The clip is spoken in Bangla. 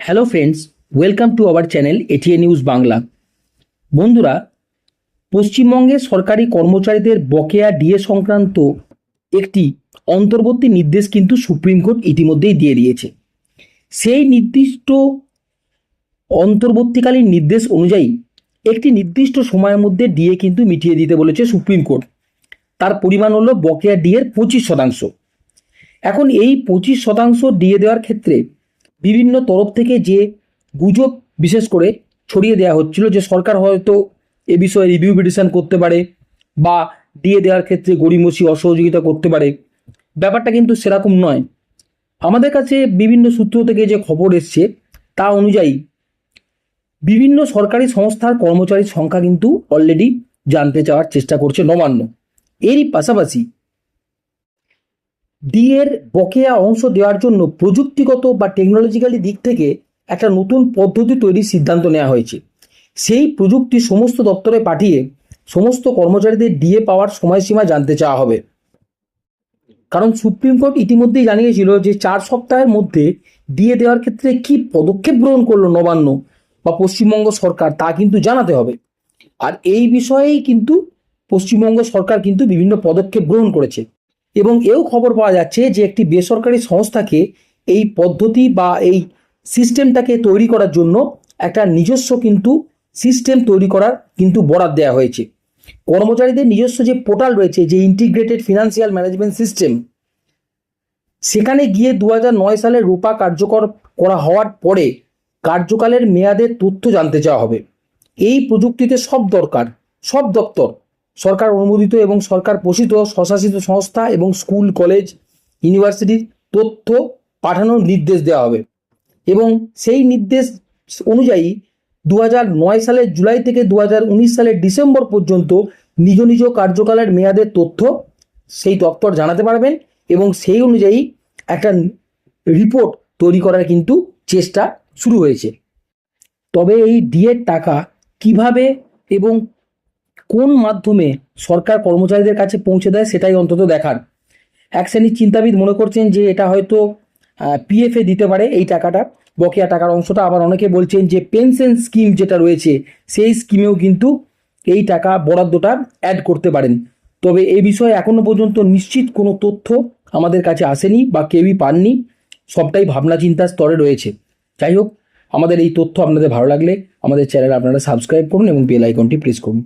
Hello friends welcome to our channel ATA news Bangla বন্ধুরা, পশ্চিমবঙ্গে সরকারি কর্মচারীদের বকেয়া ডিএ সংক্রান্ত একটি অন্তর্বর্তী নির্দেশ কিন্তু সুপ্রিম কোর্ট ইতিমধ্যেই দিয়ে দিয়েছে। সেই নির্দিষ্ট অন্তর্বর্তীকালীন নির্দেশ অনুযায়ী একটি নির্দিষ্ট সময়ের মধ্যে ডিএ কিন্তু মিটিয়ে দিতে বলেছে সুপ্রিম কোর্ট। তার পরিমাণ হলো বকেয়া ডিএর পঁচিশ শতাংশ। এখন এই পঁচিশ শতাংশ ডিএ দেওয়ার ক্ষেত্রে বিভিন্ন তরফ থেকে যে গুজব বিশেষ করে ছড়িয়ে দেওয়া হচ্ছিল যে সরকার হয়তো এ বিষয়ে রিভিউ পিটিশন করতে পারে বা দিয়ে দেওয়ার ক্ষেত্রে গড়িমসি অসহযোগিতা করতে পারে। ব্যাপারটা কিন্তু সেরকম নয়। আমাদের কাছে বিভিন্ন সূত্র থেকে যে খবর এসছে তা অনুযায়ী বিভিন্ন সরকারি সংস্থার কর্মচারীর সংখ্যা কিন্তু অলরেডি জানতে চাওয়ার চেষ্টা করছে নবান্ন। এরই পাশাপাশি ডিএর বকেয়া অংশ দেওয়ার জন্য প্রযুক্তিগত বা টেকনোলজিক্যালি দিক থেকে একটা নতুন পদ্ধতি তৈরির সিদ্ধান্ত নেওয়া হয়েছে। সেই প্রযুক্তি সমস্ত দপ্তরে পাঠিয়ে সমস্ত কর্মচারীদের ডিএ পাওয়ার সময়সীমা জানতে চাওয়া হবে। কারণ সুপ্রিম কোর্ট ইতিমধ্যেই জানিয়েছিল যে চার সপ্তাহের মধ্যে ডিএ দেওয়ার ক্ষেত্রে কি পদক্ষেপ গ্রহণ করল নবান্ন বা পশ্চিমবঙ্গ সরকার তা কিন্তু জানাতে হবে। আর এই বিষয়েই কিন্তু পশ্চিমবঙ্গ সরকার কিন্তু বিভিন্ন পদক্ষেপ গ্রহণ করেছে। এবং এও খবর পাওয়া যাচ্ছে যে একটি বেসরকারি সংস্থাকে এই পদ্ধতি বা এই সিস্টেমটাকে তৈরি করার জন্য একটা নিজস্ব কিন্তু সিস্টেম তৈরি করার কিন্তু বরাদ দেওয়া হয়েছে। কর্মচারীদের নিজস্ব যে পোর্টাল রয়েছে, যে ইন্টিগ্রেটেড ফিনান্সিয়াল ম্যানেজমেন্ট সিস্টেম সেখানে গিয়ে দু সালে রূপা কার্যকর করা হওয়ার পরে কার্যকালের মেয়াদের তথ্য জানতে চাওয়া হবে। এই প্রযুক্তিতে সব দরকার, সব দপ্তর সরকার অনুমোদিত এবং সরকার পোষিত স্বশাসিত সংস্থা এবং স্কুল, কলেজ ইউনিভার্সিটির তথ্য পাঠানোর নির্দেশ দেওয়া হবে। এবং সেই নির্দেশ অনুযায়ী দু নয় সালের জুলাই থেকে দু সালের ডিসেম্বর পর্যন্ত নিজ নিজ কার্যকালের মেয়াদের তথ্য সেই দপ্তর জানাতে পারবেন এবং সেই অনুযায়ী একটা রিপোর্ট তৈরি করার কিন্তু চেষ্টা শুরু হয়েছে। তবে এই ডিএর টাকা কীভাবে এবং কোন মাধ্যমে সরকার কর্মচারীদের কাছে পৌঁছে দেয় সেটাই অন্তত দেখার। এক শ্রেণির চিন্তাবিদ মনে করছেন যে এটা হয়তো পিএফে দিতে পারে এই টাকাটা, বকেয়া টাকার অংশটা। আবার অনেকে বলছেন যে পেনশন স্কিম যেটা রয়েছে, সেই স্কিমেও কিন্তু এই টাকা বরাদ্দটা অ্যাড করতে পারেন। তবে এই বিষয়ে এখনও পর্যন্ত নিশ্চিত কোনো তথ্য আমাদের কাছে আসেনি বা কেউই পাননি। সবটাই ভাবনা চিন্তার স্তরে রয়েছে। যাই হোক, আমাদের এই তথ্য আপনাদের ভালো লাগলে আমাদের চ্যানেল আপনারা সাবস্ক্রাইব করুন এবং বেল আইকনটি প্রেস করুন।